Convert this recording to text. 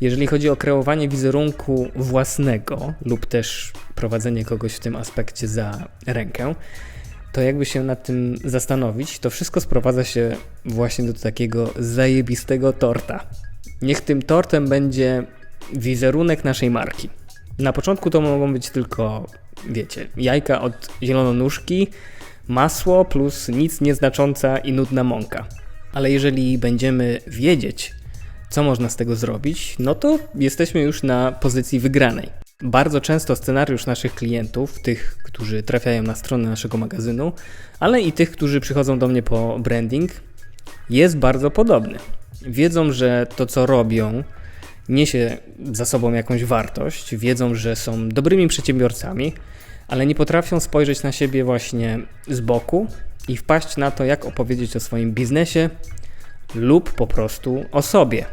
Jeżeli chodzi o kreowanie wizerunku własnego lub też prowadzenie kogoś w tym aspekcie za rękę, to jakby się nad tym zastanowić, to wszystko sprowadza się właśnie do takiego zajebistego torta. Niech tym tortem będzie wizerunek naszej marki. Na początku to mogą być tylko, wiecie, jajka od zielononóżki, masło plus nic nieznacząca i nudna mąka. Ale jeżeli będziemy wiedzieć, co można z tego zrobić, no to jesteśmy już na pozycji wygranej. Bardzo często scenariusz naszych klientów, tych, którzy trafiają na stronę naszego magazynu, ale i tych, którzy przychodzą do mnie po branding, jest bardzo podobny. Wiedzą, że to, co robią, niesie za sobą jakąś wartość, wiedzą, że są dobrymi przedsiębiorcami, ale nie potrafią spojrzeć na siebie właśnie z boku i wpaść na to, jak opowiedzieć o swoim biznesie lub po prostu o sobie.